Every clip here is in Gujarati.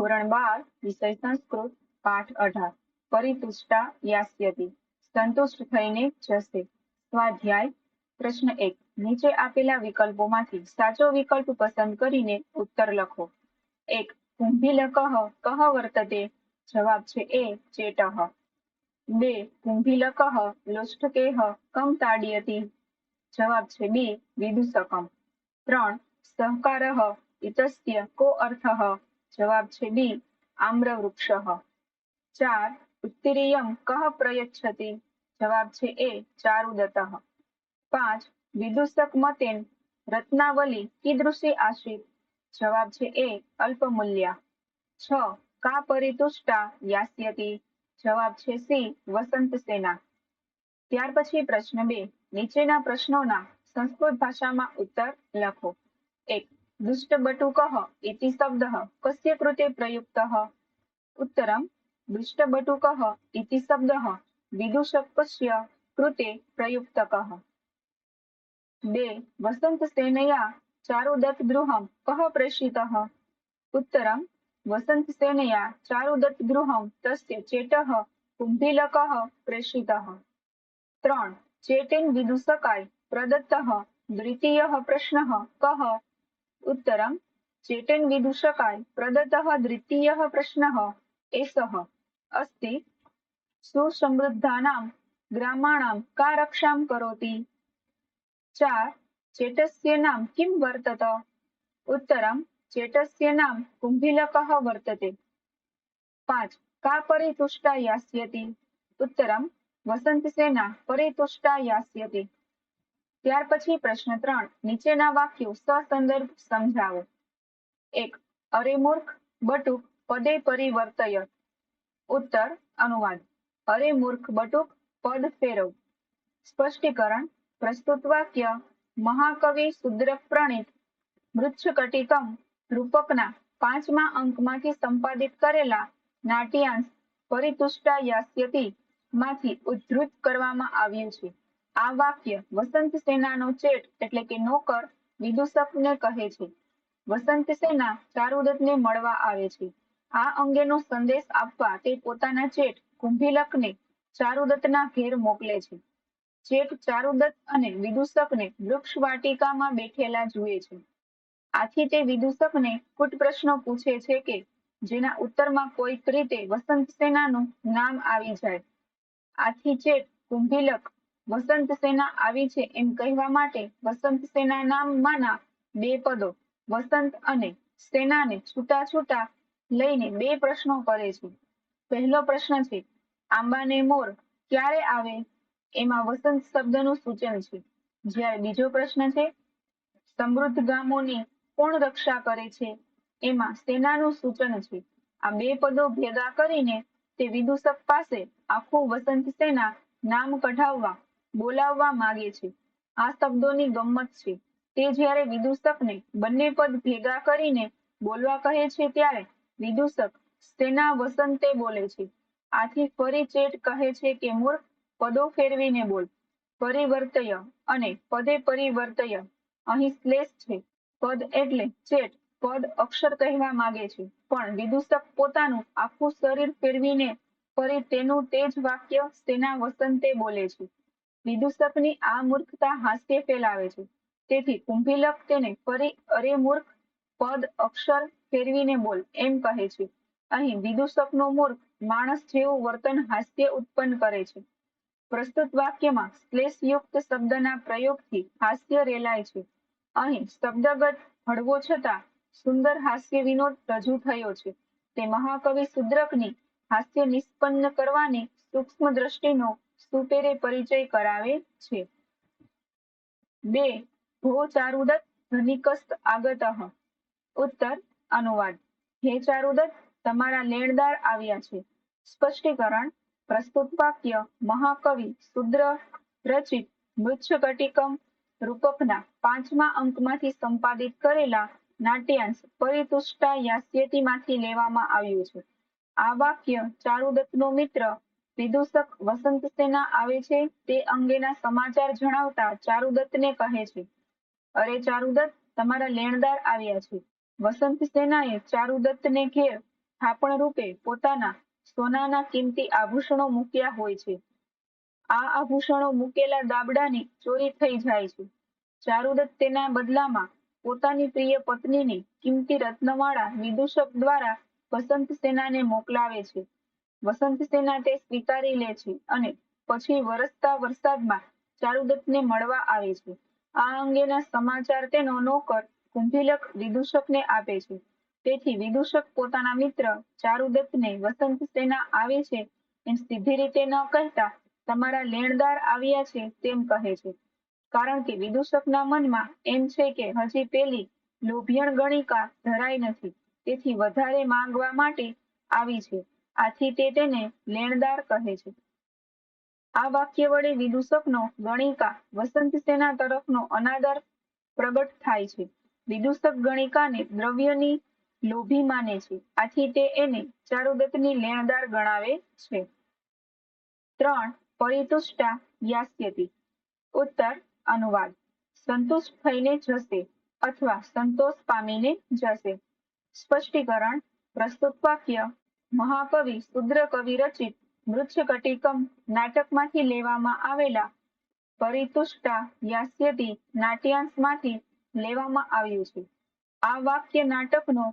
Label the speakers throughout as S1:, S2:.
S1: ધોરણ બાર, વિષય સંસ્કૃત, પાઠ અઢાર. પરિતુષ્ટા યાસ્યતિ. સંતુષ્ટ થઈને જશે. સ્વાધ્યાય. પ્રશ્ન એક. નીચે આપેલા વિકલ્પોમાંથી સાચો વિકલ્પ પસંદ કરીને ઉત્તર લખો. એક. કુંભીલકઃ કહ. વર્તતે? જવાબ છે એ. ચેટઃ બે. કુંભીલકઃ લોષ્ઠકેહ કમ તાડિયતી? જવાબ છે બી. વિદુષકમ. ત્રણ. સહકાર ઇતસ્ય કો અર્થઃ જવાબ છે બી આમ્રવૃક્ષઃ. ચાર, ઉત્તરીયમ કહ પ્રયચ્છતિ? જવાબ છે એ ચારુદતઃ પાંચ, વિદુષક મતેન, રત્નાવલી કીદૃશી આશ્રિત જવાબ છે એ, અલ્પમૂલ્યા. છ, કા પરિતુષ્ટા યાસ્યતિ? જવાબ છે સી, વસંત સેના. ત્યાર પછી પ્રશ્ન બે, નીચેના પ્રશ્નોના સંસ્કૃત ભાષામાં ઉત્તર લખો. એક दुष्टबटुकः शब्द कस्य कृते प्रयुक्त? उत्तर प्रयुक्तः उत्तरं कृते प्रयुक्त दे वसंत सेनया चारुदत्त गृह कह प्रेषित? उत्तर वसंत सेनया चारुदत्त गृह तस्य चेट कुंभीलक प्रेषित। त्रण चेटेन विदूषकाय प्रदत्त द्वितीय प्रश्न कह उत्तरं चेतनविदूषकाय प्रदत्तः द्वितीयः प्रश्नः एषः अस्ति सुसमृद्धानां ग्रामाणां का रक्षां करोति चार चेटस्य नाम किं वर्तत उत्तरं चेटस्य नाम कुम्भिलकः वर्तते पाँच का परितुष्टा यास्यति उत्तरं वसन्तसेना परितुष्टा यास्यति ત્યાર પછી પ્રશ્ન ત્રણ, નીચેના વાક્યો સસંદર્ભ સમજાવો. એક, અરે મૂર્ખ, બટુક, પદે પરિવર્તય. ઉત્તર, અનુવાદ. અરે મૂર્ખ, બટુક, પદ ફેરવ. સ્પષ્ટીકરણ, પ્રસ્તુત વાક્ય, મહાકવિ સુદ્રક પ્રણિત મૃચ્છકટિકમ, રૂપકના પાંચમા અંકમાંથી સંપાદિત કરેલા નાટ્યાંશ પરિતુષ્ટા યાસ્યતિ માંથી ઉદ્ધૃત કરવામાં આવ્યું છે. આ વાક્ય વસંત સેનાનો ચેટ એટલે કે નોકર વિદુષકને કહે છે. વસંત સેના ચારુદત્તને મળવા આવે છે. આ અંગેનો સંદેશ આપવા તે પોતાના ચેટ કુંભીલકને ચારુદત્તના ઘેર મોકલે છે. ચેટ ચારુદત્ત અને વિદુષકને વૃક્ષ વાટિકામાં બેઠેલા જુએ છે. આથી તે વિદુષકને કૂટ પ્રશ્નો પૂછે છે કે જેના ઉત્તરમાં કોઈક રીતે વસંત સેનાનું નામ આવી જાય. આથી ચેટ કુંભીલક વસંત સેના આવી છે એમ કહેવા માટે વસંત સેના નામમાંના બે પદો વસંત અને સેનાને છૂટા છૂટા લઈને બે પ્રશ્નો કરે છે. પહેલો પ્રશ્ન છે, આંબાને મોર ક્યારે આવે? એમાં વસંત શબ્દનું સૂચન છે. જ્યારે બીજો પ્રશ્ન છે, સમૃદ્ધ ગામોની કોણ રક્ષા કરે છે? એમાં સેનાનું સૂચન છે. આ બે પદો ભેગા કરીને તે વિદુષક પાસે આખું વસંત સેના નામ કઢાવવા બોલાવવા માંગે છે. આ શબ્દોની ગમ્મત છે. તે જ્યારે વિદૂષકને બંને પદ ભેગા કરીને બોલવા કહે છે ત્યારે વિદૂષક તેના વસંતે બોલે છે. આથી ફરી ચેટ કહે છે કે મૂર્ખ પદો ફેરવીને બોલ. પરિવર્તય અને પદે પરિવર્તય. અહીં શ્લેષ છે. પદ એટલે ચેટ, પદ અક્ષર કહેવા માંગે છે. પણ વિદૂષક પોતાનું આખું શરીર ફેરવીને ફરી તેનું તે જ વાક્ય તેના વસંતે બોલે છે. વિદૂષકની આ મૂર્ખતા હાસ્ય ફેલાવે છે. તેથી કુંભીલક તેને ફરી અરે મૂર્ખ પદ અક્ષર ફેરવીને બોલ એમ કહે છે. અહીં વિદુષકનો મૂર્ખ માણસ જેવું વર્તન હાસ્ય ઉત્પન્ન કરે છે. પ્રસ્તુત વાક્યમાં શ્લેષયુક્ત શબ્દના પ્રયોગથી હાસ્ય રેલાય છે. અહીં શબ્દગત હળવો છતાં સુંદર હાસ્ય વિનોદ રજૂ થયો છે. તે મહાકવિ શુદ્રકની હાસ્ય નિષ્પન્ન કરવાની સૂક્ષ્મ દ્રષ્ટિનો સુપેરે પરિચય કરાવે છે. બે ભો ચારુદત્ત ધનિકસ્ત આગત. ઉત્તર, અનુવાદ. હે ચારુદત્ત તમારા લેણદાર આવ્યા છે. સ્પષ્ટીકરણ પ્રસ્તુત વાક્ય મહાકવિ, શુદ્ર, રચિત, મૃચ્છકટિકમ રૂપકના પાંચમા અંકમાંથી સંપાદિત કરેલા નાટ્યાંશ પરિતુષ્ટા યાસ્યતિમાંથી લેવામાં આવ્યું છે. આ વાક્ય ચારુદત્તનો મિત્ર વિદૂષક વસંત સેના આવે છે, તે અંગેના સમાચાર જણાવતા ચારુદત્તને કહે છે, અરે ચારુદત્ત, તમારા લેણદાર આવ્યા છે. વસંત સેનાએ ચારુદત્તને ઘેર થાપણ રૂપે પોતાના સોનાના કિંમતી આભૂષણો મૂક્યા હોય છે. આ આભૂષણો મૂકેલા દાબડાની ચોરી થઈ જાય છે. ચારુદત્ત તેના બદલામાં પોતાની પ્રિય પત્નીને કિંમતી રત્નવાળા વિદૂષક દ્વારા વસંત સેનાને મોકલાવે છે. વસંત સેના તે સ્વીકારી લે છે અને પછી વરસતા વરસાદમાં ચારુદત્તને મળવા આવે છે. આ અંગેના સમાચાર તેનો નોકર કુંભીલક વિદૂષકને આપે છે. તેથી વિદૂષક પોતાના મિત્ર ચારુદત્તને વસંત સેના આવે છે એમ સીધી રીતે ન કહેતા તમારા લેણદાર આવ્યા છે તેમ કહે છે. કારણ કે વિદૂષકના મનમાં એમ છે કે હજી પેલી લોભિયણ ગણિકા ધરાઈ નથી. તેથી વધારે માંગવા માટે આવી છે. આથી તે તેને લેણદાર કહે છે. આ વાક્ય વડે વિદૂષકનો ગણિકા વસંત સેના તરફનો અનાદર પ્રગટ થાય છે. વિદૂષક ગણિકાને દ્રવ્યની લોભી માને છે. આથી તે એને ચારુદત્તની લેણદાર ગણાવે છે. ત્રણ, પરિતુષ્ટા યાસ્યતિ. ઉત્તર, અનુવાદ. સંતુષ્ટ થઈને જશે અથવા સંતોષ પામીને જશે. સ્પષ્ટીકરણ, પ્રસ્તુત વાક્ય મહાકવિ શુદ્ર કવિ રચિત મૃચ્છકટિકમ નાટકમાંથી લેવામાં આવેલા પરિતુષ્ટા યાસ્યતી નાટ્યાંશમાંથી લેવામાં આવ્યું છે. આ વાક્ય નાટકનો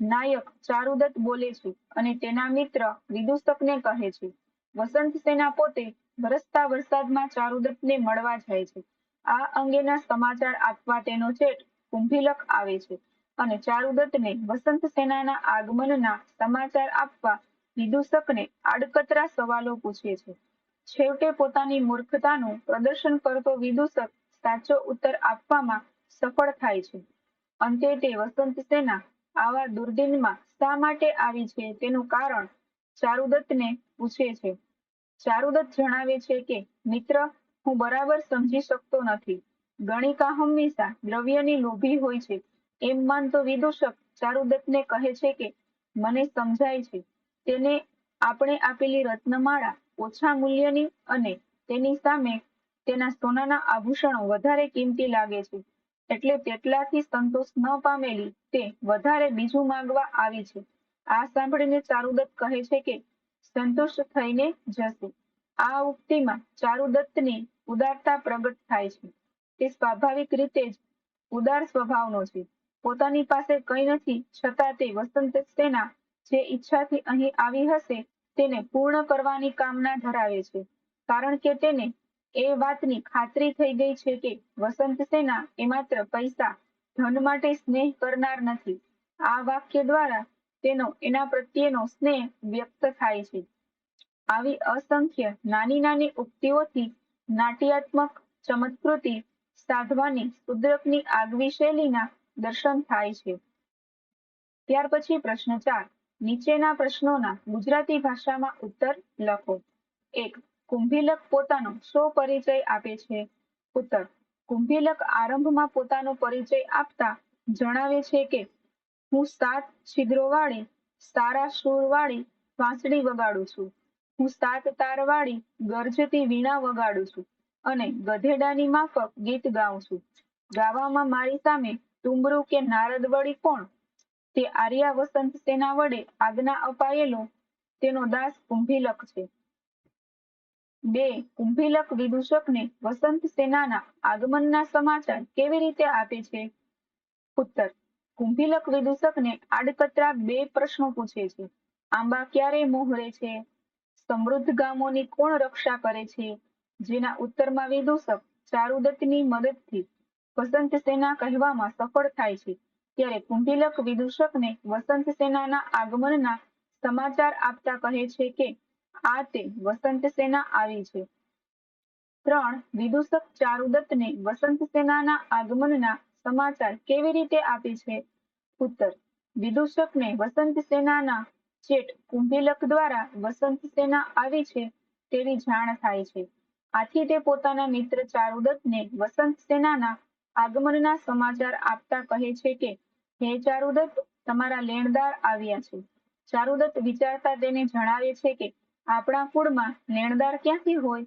S1: નાયક ચારુદત્ત બોલે છે અને તેના મિત્ર વિદૂષકને કહે છે. વસંત સેના પોતે વરસતા વરસાદમાં ચારુદત્તને મળવા જાય છે. આ અંગેના સમાચાર આપવા તેનો જેઠ કુંભીલક આવે છે. અને ચારુદત્તને વસંત સેનાના આગમનના સમાચાર આપવા વિદૂષકને આડકતરા સવાલો પૂછે છે. છેવટે પોતાની મૂર્ખતાનું પ્રદર્શન કરતો વિદૂષક સાચો ઉત્તર આપવામાં સફળ થાય છે. અંતે તે વસંત સેના આવા દુર્દિનમાં શા માટે આવી છે તેનું કારણ ચારુદત્તને પૂછે છે. ચારુદત્ત જણાવે છે કે, મિત્ર, હું બરાબર સમજી શકતો નથી. ગણિકા હંમેશા દ્રવ્યની લોભી હોય છે. એમ માનતો વિદૂષક ચારુદત્તને કહે છે કે, મને સમજાય છે. તેને આપણે આપેલી રત્નમાળા ઓછા મૂલ્યની અને તેની સામે તેના સોનાના આભૂષણો વધારે કિંમતી લાગે છે. એટલે તેટલાથી સંતોષ ન પામેલી તે વધારે બીજું માંગવા આવી છે. આ સાંભળીને ચારુદત્ત કહે છે કે સંતુષ્ટ થઈને જશે. આ ઉક્તિમાં ચારુદત્તની ઉદારતા પ્રગટ થાય છે. તે સ્વાભાવિક રીતે જ ઉદાર સ્વભાવનો છે. પોતાની પાસે કંઈ નથી, છતાં તે વસંત સેના જે ઈચ્છાથી અહીં આવી હશે, તેને પૂર્ણ કરવાની કામના ધરાવે છે. કારણ કે તેને એ વાતની ખાતરી થઈ ગઈ છે કે વસંત સેના એ માત્ર પૈસા, ધન માટે સ્નેહ કરનાર નથી. આ વાક્ય દ્વારા તેનો એના પ્રત્યેનો સ્નેહ વ્યક્ત થાય છે. આવી અસંખ્ય નાની નાની ઉક્તિઓથી નાટ્યાત્મક ચમત્કૃતિ સાધવાની શુદ્રકની આગવી શૈલીના દર્શન થાય છે. ત્યાર પછી પ્રશ્ન ચાર. નીચેના પ્રશ્નોના ગુજરાતી ભાષામાં ઉત્તર લખો. એક. કુંભીલક પોતાનો શો પરિચય આપે છે? ઉત્તર. કુંભીલક આરંભમાં પોતાનો પરિચય આપતા જણાવે છે કે, હું સાત છિદ્રો વાળી, સારા સુર વાળી વાંસળી વગાડું છું. હું સાત તાર વાળી ગરજતી વીણા વગાડું છું અને ગધેડાની માફક ગીત ગાઉં છું. ગાવામાં મારી સામે તુંબરું કે નારદ વળી કોણ? તે આર્યા વસંત સેના વડે આજ્ઞા અપાયેલો તેનો દાસ કુંભીલક છે. બે, કુંભીલક વિદૂષકને વસંત સેનાના આગમનના સમાચાર કેવી રીતે આપે છે? ઉત્તર, કુંભીલક વિદૂષકને આડકતરા બે પ્રશ્નો પૂછે છે. આંબા ક્યારે મોહરે છે? સમૃદ્ધ ગામોની કોણ રક્ષા કરે છે? જેના ઉત્તરમાં વિદૂષક ચારુદત્તની મદદથી વસંત સેના કહેવામાં સફળ થાય છે. ત્યારે કુંભીલક વિદૂષકને વસંત સેનાના આગમનના સમાચાર આપતા કહે છે કે, આ તે વસંત સેના આવી છે. ત્રણ, વિદૂષક ચારુદત્તને વસંત સેનાના આગમનના સમાચાર કેવી રીતે આપે છે? ઉત્તર, વિદૂષકને વસંત સેનાના ચેટ કુંભીલક દ્વારા વસંત સેના આવી છે તેવી જાણ થાય છે. આથી તે પોતાના મિત્ર ચારુદત્તને વસંત સેનાના આગમનના સમાચાર આપતા કહે છે કે, હે ચારુદત્ત, તમારા લેણદાર આવ્યા છે. ચારુદત્ત વિચારતા તેને જણાવે છે કે, આપણા કુળમાં લેણદાર ક્યાંથી હોય?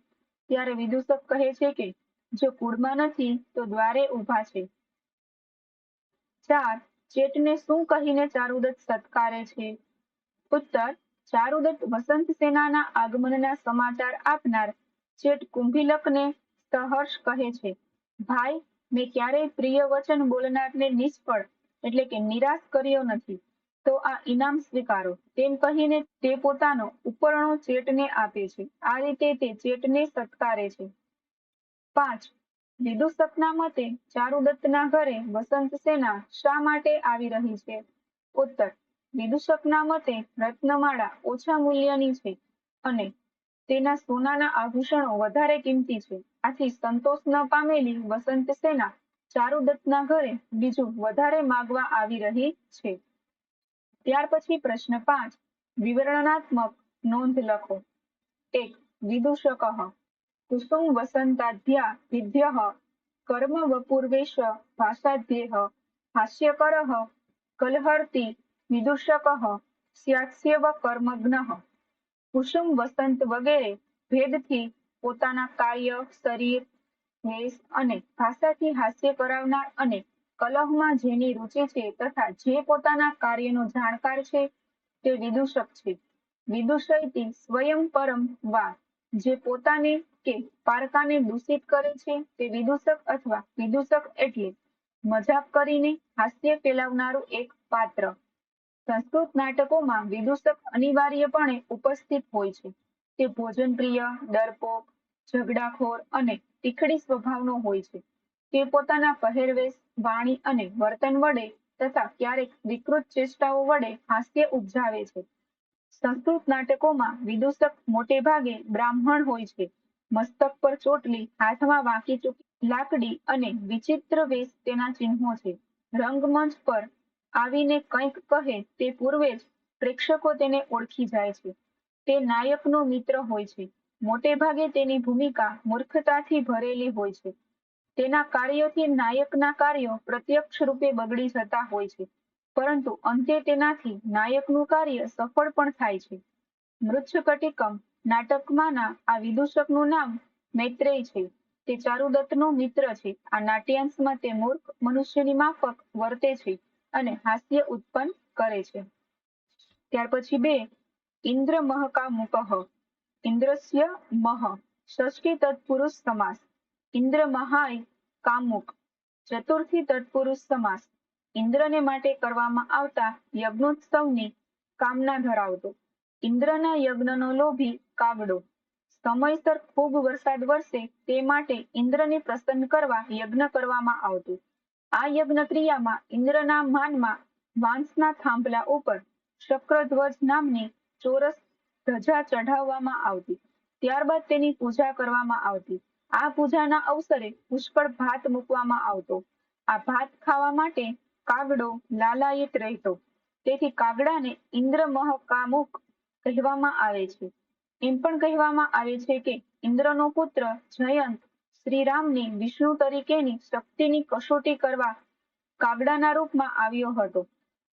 S1: ત્યારે વિદુષક કહે છે કે, જો કુળમાં નથી, તો દ્વારે ઊભા છે. ચાર ચેટને શું કહીને ચારુદત્ત સત્કારે છે? ઉત્તર, ચારુદત્ત વસંત સેનાના આગમનના સમાચાર આપનાર ચેટ કુંભીલકને સહર્ષ કહે છે, ભાઈ મેં ક્યારેય પ્રિય વચન બોલનારને નિષ્ફળ, એટલે કે નિરાશ કર્યો નથી. તો આ ઇનામ સ્વીકારો. તેમ કહીને તે પોતાનો ઉપરણો ચેટને આપે છે. આ રીતે તે ચેટને સત્કારે છે. પાંચ. વિદુષકના મતે ચારુદત્તના ઘરે વસંત સેના શા માટે આવી રહી છે? ઉત્તર. વિદુષકના મતે રત્નમાળા ઓછા મૂલ્યની છે અને તેના સોનાના આભૂષણો વધારે કિંમતી છે. આથી સંતોષ ન પામેલી વસંત સેના ચારુદત્તના ઘરે બીજું વધારે માગવા આવી રહી છે. ત્યાર પછી પ્રશ્ન પાંચ, વિવરણાત્મક નોંધ લખો. એક, વિદુષક, કુસુમ વસંતાધ્યા વિદ્ય, કર્મ વપૂર્વેશ ભાષાધ્યેહ હાસ્યકર, કલહર્તી વિદુષક સ્યાસ્યવ કર્મજ્ઞ કુસુમ વસંત વગેરે ભેદથી પોતાના કાર્ય, શરીર, વેશ અને ભાષાથી હાસ્ય કરાવનાર અને કલહમાં જેની રુચિ છે તથા જે પોતાના કાર્યનો જાણકાર છે તે વિદુષક છે. વિદુષયથી સ્વયં પરમ વા જે પોતાને કે પારકાને દૂષિત કરે છે તે વિદુષક અથવા વિદુષક એટલે મજાક કરીને હાસ્ય ફેલાવનારું એક પાત્ર. સંસ્કૃત નાટકોમાં વિદૂષક અનિવાર્યપણે ઉપસ્થિત હોય છે. તે ભોજનપ્રિય ડરપોક ઝગડાખોર અને તીખડી સ્વભાવનો હોય છે. તે પોતાના પહેરવેશ, વાણી અને વર્તન વડે તથા ક્યારેક વિકૃત ચેષ્ટાઓ વડે હાસ્ય ઉપજાવે છે. સંસ્કૃત નાટકોમાં વિદૂષક મોટે ભાગે બ્રાહ્મણ હોય છે. મસ્તક પર ચોટલી, હાથમાં વાંકી ચૂકી લાકડી અને વિચિત્ર વેશ તેના ચિહ્નો છે. રંગમંચ પર આવીને કંઈક કહે તે પૂર્વે જ પ્રેક્ષકો તેને ઓળખી જાય છે. તે નાયકનો મિત્ર હોય છે. મોટે ભાગે તેની ભૂમિકા મૂર્ખતાથી ભરેલી હોય છે. તેના કાર્યોથી નાયકના કાર્યો પ્રત્યક્ષ રૂપે બગડી જતા હોય છે. પરંતુ અંતે તેનાથી નાયકનું કાર્ય સફળ પણ થાય છે. મૃચ્છકટિકમ નાટકમાંના આ વિદૂષકનું નામ મૈત્રેય છે. તે ચારુદત્તનો મિત્ર છે. આ નાટ્યાંશમાં તે મૂર્ખ મનુષ્યની માફક વર્તે છે. અને હાસ્ય ઉત્પન્ન કરે છે. ત્યાર પછી બે, ઇન્દ્ર મહકા મુકઃ ઇન્દ્રસ્ય મહ, ષષ્ઠી તત્પુરુષ સમાસ. ઇન્દ્ર મહાય કામુક ચતુર્થી તત્પુરુષ સમાસ. ઇન્દ્રને માટે કરવામાં આવતા યજ્ઞોત્સવની કામના ધરાવતો. ઇન્દ્રના યજ્ઞનો લોભી કાગડો. સમયસર ખૂબ વરસાદ વરસે તે માટે ઇન્દ્રને પ્રસન્ન કરવા યજ્ઞ કરવામાં આવતું. આ યજ્ઞ ક્રિયામાં ઇન્દ્રના માનમાં વાંસના થાંભલા ઉપર શક્રધ્વજ નામની ચોરસ ધજા ચઢાવવામાં આવતી. ત્યારબાદ તેની પૂજા કરવામાં આવતી. આ પૂજાના અવસરે પુષ્કળ ભાત મૂકવામાં આવતો. આ ભાત ખાવા માટે કાગડો લાલાયિત રહેતો. તેથી કાગડાને ઇન્દ્ર મહકામુક કહેવામાં આવે છે. એમ પણ કહેવામાં આવે છે કે ઇન્દ્રનો પુત્ર જયંત શ્રીરામની વિષ્ણુ તરીકેની શક્તિની કસોટી કરવા કાગડાના રૂપમાં આવ્યો હતો.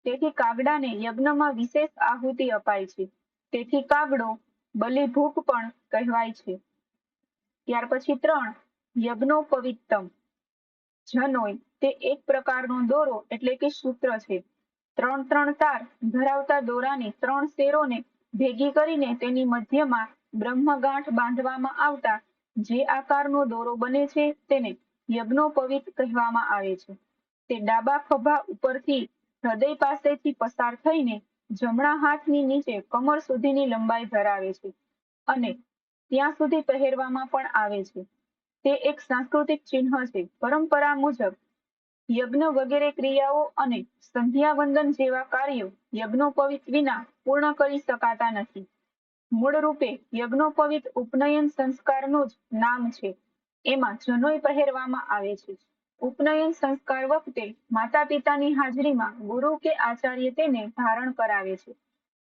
S1: તેથી કાગડાને યજ્ઞમાં વિશેષ આહુતિ અપાય છે. તેથી કાગડો બલિભૂક પણ કહેવાય છે. ત્યાર પછી ત્રણ યજ્ઞોપવિત્તમ. જનોય તે એક પ્રકારનો દોરો એટલે કે સૂત્ર છે. ત્રણ ત્રણ તાર ધરાવતા દોરાની ત્રણ શેરોને ભેગી કરીને તેની મધ્યમાં બ્રહ્મગાંઠ બાંધવામાં આવતા જે આકારનો દોરો બને છે તેને યજ્ઞોપવિત કહેવામાં આવે છે. તે ડાબા ખભા ઉપરથી હૃદય પાસેથી પસાર થઈને જમણા હાથની નીચે કમર સુધીની લંબાઈ ધરાવે છે અને ત્યાં સુધી પહેરવામાં પણ આવે છે. તે એક સાંસ્કૃતિક ચિહ્ન છે. પરંપરા મુજબ યજ્ઞ વગેરે ક્રિયાઓ અને સંધ્યાવંદન જેવા કાર્યો યજ્ઞોપવિત વિના પૂર્ણ કરી શકાતા નથી. મૂળ રૂપે યજ્ઞોપવિત ઉપનયન સંસ્કારનું જ નામ છે. એમાં જનોઈ પહેરવામાં આવે છે. ઉપનયન સંસ્કાર વખતે માતા પિતાની હાજરીમાં ગુરુ કે આચાર્ય તેને ધારણ કરાવે છે.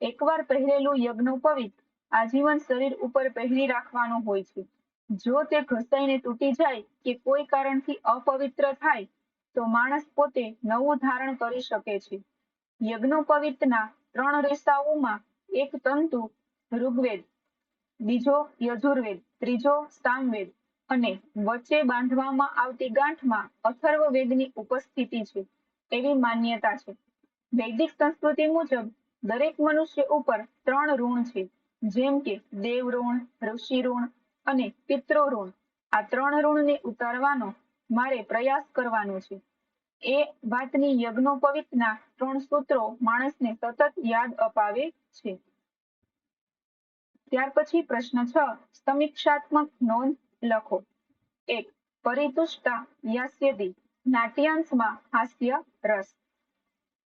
S1: એકવાર પહેરેલું યજ્ઞોપવિત આજીવન શરીર ઉપર પહેરી રાખવાનું હોય છે. જો તે ઘસાઈને તૂટી જાય કે કોઈ કારણથી અપવિત્ર થાય, તો માણસ પોતે નવું ધારણ કરી શકે છે. યજ્ઞોપવિતના ત્રણ રેસાઓમાં એક તંતુ ઋગ્વેદ. બીજો યજુર્વેદ, ત્રીજો સામવેદ અને વચ્ચે બાંધવામાં આવતી ગાંઠમાં અથર્વવેદની ઉપસ્થિતિ છે એવી માન્યતા છે. વૈદિક સંસ્કૃતિ મુજબ દરેક મનુષ્ય ઉપર ત્રણ ઋણ છે, જેમ કે દેવ ઋણ ઋષિ ઋણ અને પિતૃ ઋણ આ ત્રણ ઋણને ઉતારવાનો મારે પ્રયાસ કરવાનો છે. એ વાતની યજ્ઞોપવિતના ત્રણ સૂત્રો માણસને સતત યાદ અપાવે છે. ત્યાર પછી પ્રશ્ન છ, સમીક્ષાત્મક નોંધ લખો. એક, પરિતુષ્ટા યાસ્યદી, નાટ્યાંશમાં હાસ્ય રસ.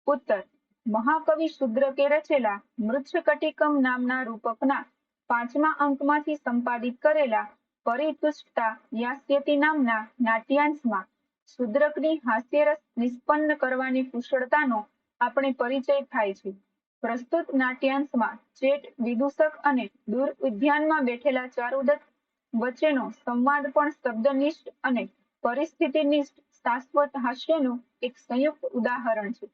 S1: ઉત્તર, મહાકવિ શુદ્રકે રચેલા મૃચ્છકટિકમ નામના રૂપકના પાંચમા અંકમાંથી સંપાદિત કરેલા પરિતુષ્ટા યાસ્યતિ નામના નાટ્યાંશમાં શુદ્રકની હાસ્યરસ નિષ્પન્ન કરવાની કુશળતાનો આપણે પરિચય થાય છે. પ્રસ્તુત નાટ્યાંશમાં ચેટ, વિદૂષક અને દૂર ઉદ્યાનમાં બેઠેલા ચારુદત્ત વચ્ચેનો સંવાદ પણ શબ્દનિષ્ઠ અને પરિસ્થિતિનિષ્ઠ શાશ્વત હાસ્યનું એક સંયુક્ત ઉદાહરણ છે.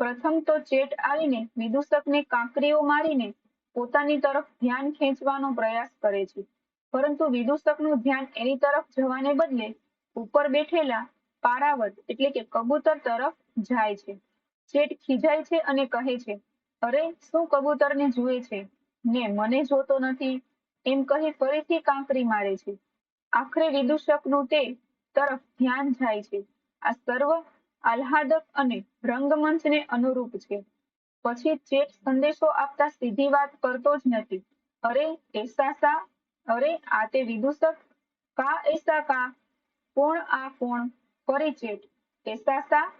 S1: પ્રથમ તો ચેટ આવીને વિદૂષકને કાંકરીઓ મારીને પોતાની તરફ ધ્યાન ખેંચવાનો પ્રયાસ કરે છે. પરંતુ વિદૂષકનું ધ્યાન એની તરફ જવાને બદલે ઉપર બેઠેલા પારાવત એટલે કે કબૂતર તરફ જાય છે. ચેટ ખીજાય છે અને કહે છે અરે, શું કબૂતરને જુએ છે? ને મને જોતો નથી. એમ કહી ફરીથી કાંકરી મારે છે. આખરે વિદૂષકનું તે તરફ ધ્યાન જાય છે. આ સર્વ આહ્લાદક અને રંગમંચને અનુરૂપ છે. પછી ચેટ સંદેશો આપતા સીધી વાત કરતો જ નથી. અરે એસા સા અરે, આ તે વિદૂષક? કા એસા કા કોણ આ કોણ? ફરી ચેટ. એસા સા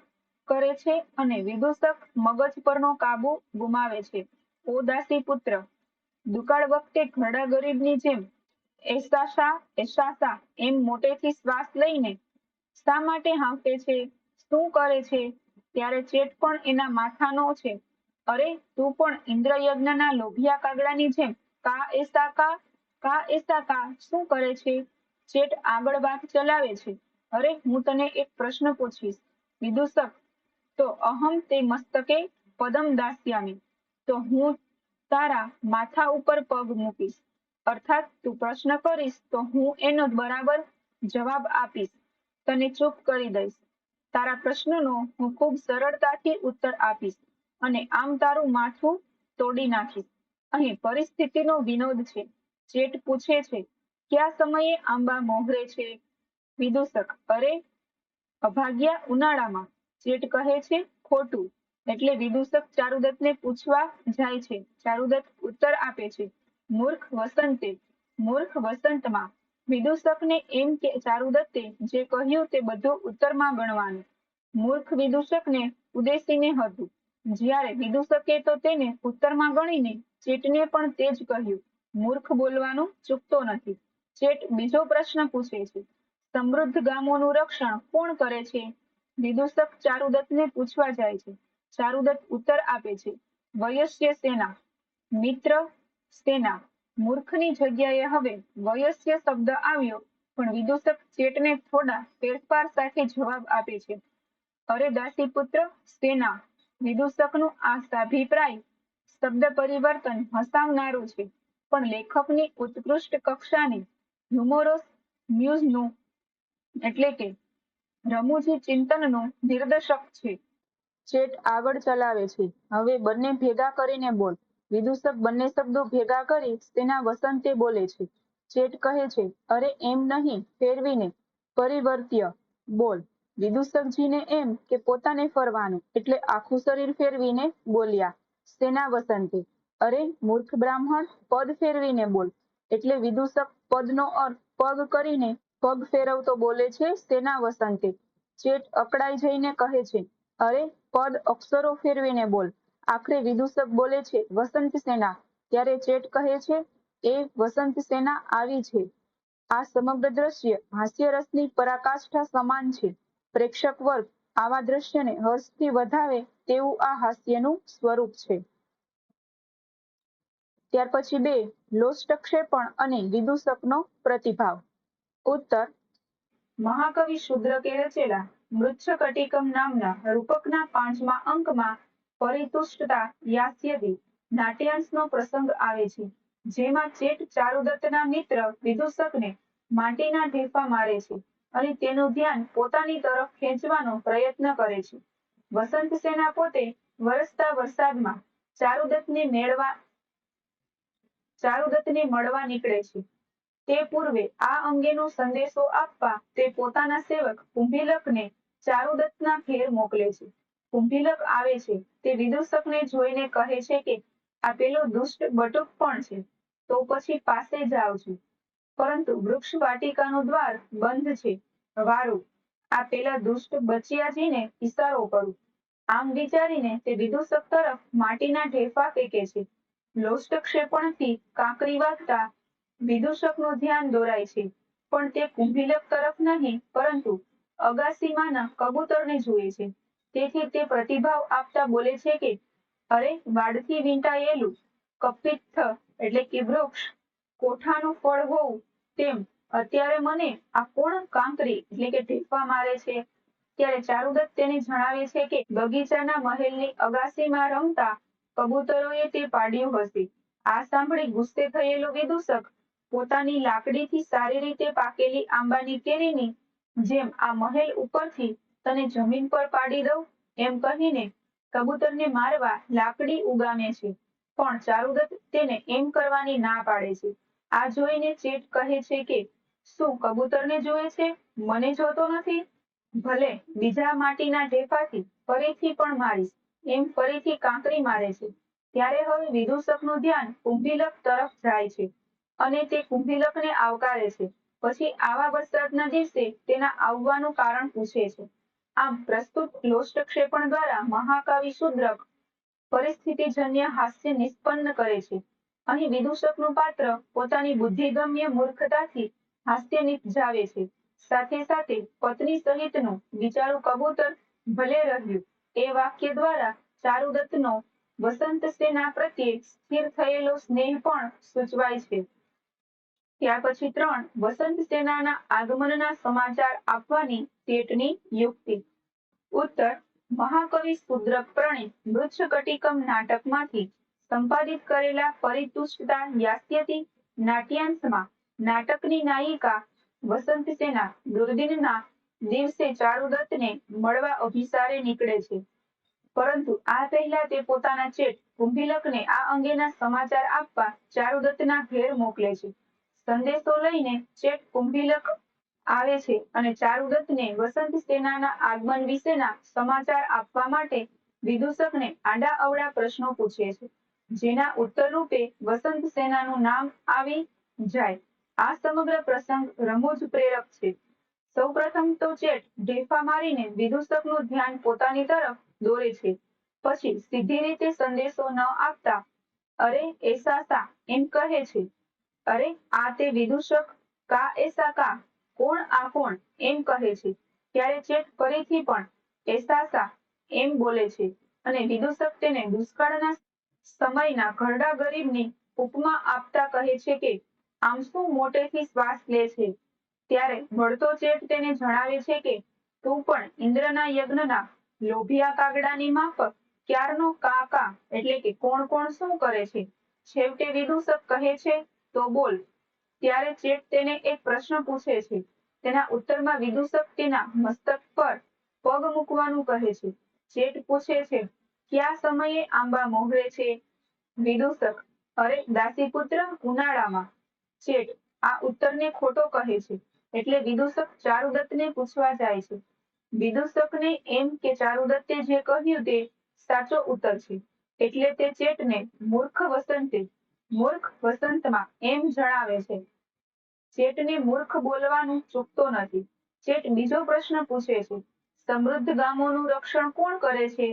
S1: કરે છે અને વિદૂષક મગજ પરનો કાબુ ગુમાવે છે. ઓ દાસી પુત્ર, દુકાળ વખતે ઘરડા ગરીબની જેમ એસાશા એસાશા એમ મોટેથી શ્વાસ લઈને શા માટે હાંફે છે? શું કરે છે? ત્યારે ચેટ પણ એના માથાનો છે. અરે, તું પણ ઇન્દ્રયજ્ઞના લોભિયા કાગડાની જેમ કા એસા કા કા એસા કા શું કરે છે? ચેટ આગળ વાત ચલાવે છે. અરે, હું તને એક પ્રશ્ન પૂછીશ. વિદૂષક તો અહમ તે મસ્તકે પદમ દાસ્યામી. તો હું તારા માથા ઉપર પગ મૂકીશ. અર્થાત તું પ્રશ્ન કરીશ તો હું એનો બરાબર જવાબ આપીશ. તને ચૂપ કરી દઈશ. તારા પ્રશ્નનો હું ખૂબ સરળતાથી ઉત્તર આપીશ અને આમ તારું માથું તોડી નાખીશ. અહીં પરિસ્થિતિનો વિનોદ છે. જેઠ પૂછે છે, કયા સમયે આંબા મોહરે છે? વિદૂષક, અરે, અભાગ્યા ઉનાળામાં. ચેટ કહે છે ખોટું. એટલે વિદૂષક ચારુદત્તને પૂછવા જાય છે. ચારુદત્ત ઉત્તર આપે છે, મૂર્ખ વસંતે, મૂર્ખ વસંતમાં. વિદૂષકને એમ કે, ચારુદત્તે જે કહ્યું તે બધું ઉત્તરમાં ગણવાનું. મૂર્ખ વિદૂષકને ઉદેશીને હતું. જ્યારે વિદૂષકે તો તેને ઉત્તરમાં ગણીને ચેટને પણ તે જ કહ્યું. મૂર્ખ બોલવાનું ચૂકતો નથી. ચેટ બીજો પ્રશ્ન પૂછે છે. સમૃદ્ધ ગામોનું રક્ષણ કોણ કરે છે? વિદૂષક ચારુદત્તને પૂછવા જાય છે. ચારુદત્ત ઉત્તર આપે છે. વયસ્ય સેના, મિત્ર સેના, મૂર્ખની જગ્યાએ હવે વયસ્ય શબ્દ આવ્યો, પણ વિદૂષક ચેટને થોડા ફેરફાર સાથે જવાબ આપે છે. અરે દાસીપુત્ર સેના વિદૂષકનું આ સાભિપ્રાય શબ્દ પરિવર્તન હસાવનારું છે, પણ લેખકની ઉત્કૃષ્ટ કક્ષાની હ્યુમોરસ મ્યુઝનું એટલે કે રમૂજી ચિંતનનું નિર્દેશક છે. ચેટ આગળ ચલાવે છે. હવે બંને ભેગા કરીને બોલ. વિદૂષક બંને શબ્દો ભેગા કરી તેના વસંતે બોલે છે. ચેટ કહે છે, અરે એમ નહીં, ફેરવીને. પરિવર્ત્ય. બોલ. વિદૂષકજીને એમ કે પોતાને ફરવાનું, એટલે આખું શરીર ફેરવીને બોલ્યા. સેના વસંતે. અરે મૂર્ખ બ્રાહ્મણ, પદ ફેરવીને બોલ. એટલે વિદૂષક પદનો અર્થ પગ કરીને પગ ફેરવતો બોલે છે, સેના વસંતે. ચેટ અકળાઈ જઈને કહે છે, અરે, પદ અક્ષરો ફેરવીને બોલ. આખરે વિદૂષક બોલે છે, વસંત સેના. ત્યારે ચેટ કહે છે, એ વસંત સેના આવી છે. આ સમગ્ર દ્રશ્ય હાસ્યરસની પરાકાષ્ઠા સમાન છે. પ્રેક્ષક વર્ગ આવા દ્રશ્યને હર્ષથી વધાવે તેવું આ હાસ્યનું સ્વરૂપ છે. ત્યાર પછી બે, લોષ્ટક્ષેપણ અને વિદૂષકનો પ્રતિભાવ. ઉત્તર, મહાકવિ શુદ્રકે રચેલા મૃચ્છકટિકમ નામના રૂપકના પાંચમા અંકમાં પરિતુષ્ટતા યાસ્યદી, નાટ્યાંશનો પ્રસંગ આવે છે, જેમાં ચેટ ચારુદત્તના મિત્ર વિદુષકને માટીના ઢેફા મારે છે અને તેનું ધ્યાન પોતાની તરફ ખેંચવાનો પ્રયત્ન કરે છે. વસંત સેના પોતે વરસતા વરસાદમાં ચારુદત્તને મેળવા, ચારુદત્તને મળવા નીકળે છે. તે પૂર્વે આ અંગેનો સંદેશો આપવા તે પોતાના સેવક કુંભીલકને ચારુદત્તના ઘેર મોકલે છે. કુંભીલક આવે છે. તે વિદૂષકને જોઈને કહે છે કે, આ પેલો દુષ્ટ બટુક પણ છે. તો પછી પાસે જાવ છું. પરંતુ વૃક્ષ વાટિકાનું દ્વાર બંધ છે. વારું, આ પેલા દુષ્ટ બચિયાજીને ઈશારો કરું. આમ વિચારીને તે વિદૂષક તરફ માટીના ઢેફા ફેંકે છે. લોષ્ટક્ષેપણથી કાંકરી વાગતા વિદૂષકનું ધ્યાન દોરાય છે, પણ તે કુંભીલક તરફ નહીં, પરંતુ અગાસીમાના કબૂતરને જુએ છે. તેથી તે પ્રતિભાવ આપતા બોલે છે કે, અરે, વાડથી વીંટાયેલું કપિત્થ એટલે કે વૃક્ષ કોઠાનું ફળ હોવું તેમ, અત્યારે મને આ કોણ કાંકરી એટલે કે ઢેફા મારે છે? ત્યારે ચારુદત્ત તેને જણાવે છે કે, બગીચાના મહેલની અગાસીમાં રમતા કબૂતરોએ તે પાડ્યું હશે. આ સાંભળી ગુસ્સે થયેલો વિદૂષક પોતાની લાકડીથી સારી રીતે પાકેલી આંબાની કેરીની જેમ આ મહેલ ઉપરથી તને જમીન પર પાડી દઉં, એમ કહીને કબૂતરને મારવા લાકડી ઉગામે છે. પણ ચારુદત્ત તેને એમ કરવાની ના પાડે છે. આ જોઈને ચેટ કહે છે કે, શું કબૂતરને જોવે છે? મને જોતો નથી. ભલે બીજા માટીના ઢેફાથી ફરીથી પણ મારીશ, એમ ફરીથી કાંકરી મારે છે. ત્યારે હવે વિદૂષકનું ધ્યાન કુંભીલક તરફ જાય છે. અને તે કુંભીલકને આવકારે છે. પછી આવા વરસાદના દિવસે તેના આવવાનું કારણ પૂછે છે. આમ પ્રસ્તુત લોષ્ટક્ષેપણ દ્વારા મહાકવિ શુદ્રક પરિસ્થિતિજન્ય હાસ્ય નિષ્પન્ન કરે છે. અહીં વિદૂષકનું પાત્ર પોતાની બુદ્ધિગમ્ય મૂર્ખતાથી હાસ્ય નિપજાવે છે. સાથે સાથે પત્ની સહિતનું વિચારું કબૂતર ભલે રહ્યું, એ વાક્ય દ્વારા ચારુદત્તનો વસંત સેના પ્રત્યે સ્થિર થયેલો સ્નેહ પણ સૂચવાય છે. ત્યાર પછી ત્રણ વસંત સેનાના આગમનના સમાચાર આપવાની શેઠની યુક્તિ. ઉત્તર, મહાકવિ શુદ્ર પ્રણીત મૃચ્છકટિકમ નાટકમાંથી સંપાદિત કરેલા પરિતુષ્ટતા યાસ્યતી નાટ્યાંશમાં નાટકની નાયિકા વસંત સેના દુર્દિનના દિવસે ચારુદત્તને મળવા અભિસારે નીકળે છે. પરંતુ આ પહેલા તે પોતાના ચેટ કુંભીલકને આ અંગેના સમાચાર આપવા ચારુદત્તના ઘેર મોકલે છે. સંદેશો લઈને શેઠ કુંભીલક આવે છે અને ચારુદત્તને વસંત સેનાના આગમન વિશેના સમાચાર આપવા માટે વિદૂષકને આડા અવળા પ્રશ્નો પૂછે છે, જેના ઉત્તર રૂપે વસંત સેનાનું નામ આવી જાય. આ સમગ્ર પ્રસંગ રમૂજ પ્રેરક છે. સૌપ્રથમ તો ચેટ ઢેફા મારીને વિદૂષકનું ધ્યાન પોતાની તરફ દોરે છે. પછી સીધી રીતે સંદેશો ન આપતા અરે એસાસા એમ કહે છે. અરે, આ તે વિદૂષક? કા એસા કા કોણ આ કોણ? એમ કહે છે. ત્યારે ચેટ ફરીથી પણ એસાસા એમ બોલે છે. અને વિદૂષક તેને દુષ્કાળના સમયના ઘરડા ગરીબની ઉપમા આપતા કહે છે કે, આમ મોટેથી શ્વાસ લે છે? ત્યારે ભળતો ચેટ તેને જણાવે છે કે, તું પણ ઇન્દ્રના યજ્ઞના લોભિયા કાગડાની માફક ક્યારનો કા કા એટલે કે, કોણ કોણ શું કરે છે? છેવટે વિદૂષક કહે છે તો બોલ. ત્યારે ચેટ તેને એક પ્રશ્ન પૂછે છે. તેના ઉત્તરમાં વિદુષક તેના મસ્તક પર પગ મૂકવાનું કહે છે. ચેટ પૂછે છે, કયા સમયે આંબા મોહરે છે? વિદુષક, અરે, દાસીપુત્ર ઉનાળામાં. ચેટ, આ ઉત્તરને ખોટો કહે છે. એટલે વિદુષક ચારુદત્તને પૂછવા જાય છે. વિદુષકને એમ કે ચારુદત્તે જે કહ્યું તે સાચો ઉત્તર છે. એટલે તે ચેટને મૂર્ખ વસંતે મૂર્ખ વસંતમાં એમ જણાવે છે, શેઠને મૂર્ખ બોલવાનું ચૂકતો નથી. શેઠ બીજો પ્રશ્ન પૂછે છે, સમૃદ્ધ ગામોનું રક્ષણ કોણ કરે છે?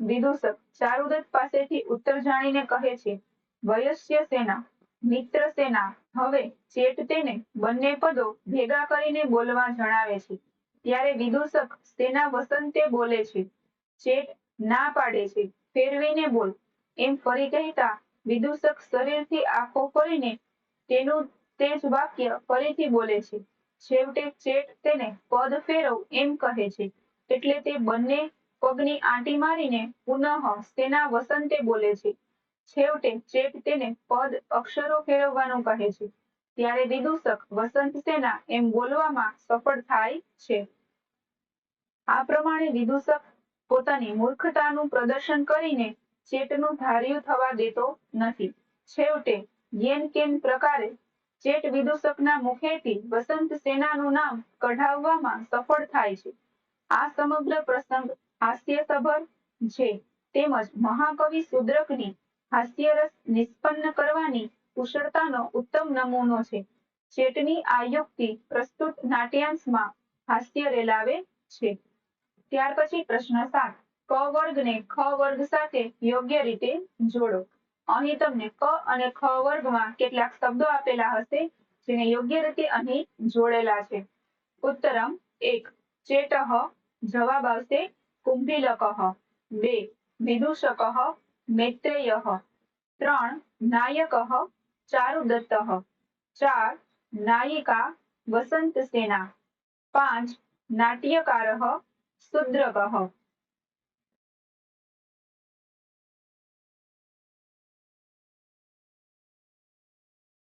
S1: વિદૂષક ચારુદત્ત પાસેથી ઉત્તર જાણીને કહે છે, વયસ્ય સેના, મિત્ર સેના. હવે શેઠ તેને બંને પદો ભેગા કરીને બોલવા જણાવે છે, ત્યારે વિદૂષક સેના વસંતે બોલે છે. શેઠ ના પાડે છે, ફેરવીને બોલ. એમ ફરી કહેતા વિદૂષક શરીરથી આંખો ફરીને તેનું તે વાક્ય ફરીથી બોલે છે. છેવટે ચેટ તેને પદ ફેરવ એમ કહે છે. એટલે તે બંને પગની આંટી મારીને પુનઃ તેના વસંતે બોલે છે. છેવટે ચેટ તેને પદ અક્ષરો ફેરવવાનું કહે છે. ત્યારે વિદુષક વસંત સેના એમ બોલવામાં સફળ થાય છે. આ પ્રમાણે વિદુષક પોતાની મૂર્ખતાનું પ્રદર્શન કરીને ચેટનું ધાર્યું થવા દેતો નથી. છેવટે યેન કેન પ્રકારે ચેટ વિદૂષકના મુખેથી વસંત સેનાનું નામ કઢાવવામાં સફળ થાય છે. આ સમગ્ર પ્રસંગ હાસ્યસભર છે. તેમજ મહાકવિ શુદ્રકની હાસ્યરસ નિષ્પન્ન કરવાની કુશળતાનો ઉત્તમ નમૂનો છે. ચેટની આ યુક્તિ પ્રસ્તુત નાટ્યાંશમાં હાસ્ય રેલાવે છે. ત્યાર પછી પ્રશ્ન સાત. ક વર્ગને ખ વર્ગ સાથે યોગ્ય રીતે જોડો. અહીં તમને ક અને ખ વર્ગમાં કેટલાક શબ્દો આપેલા હશે, જેને યોગ્ય રીતે અહીં જોડેલા છે. ઉત્તરમ એક ચેટહ જવાબ આવશે કુંભીલકઃ બે વિદુષક મૈત્રેયઃ. ત્રણ નાયકઃ ચારુદત્તઃ. ચાર, નાયિકા, વસંત સેના. પાંચ નાટ્યકાર શુદ્રકઃ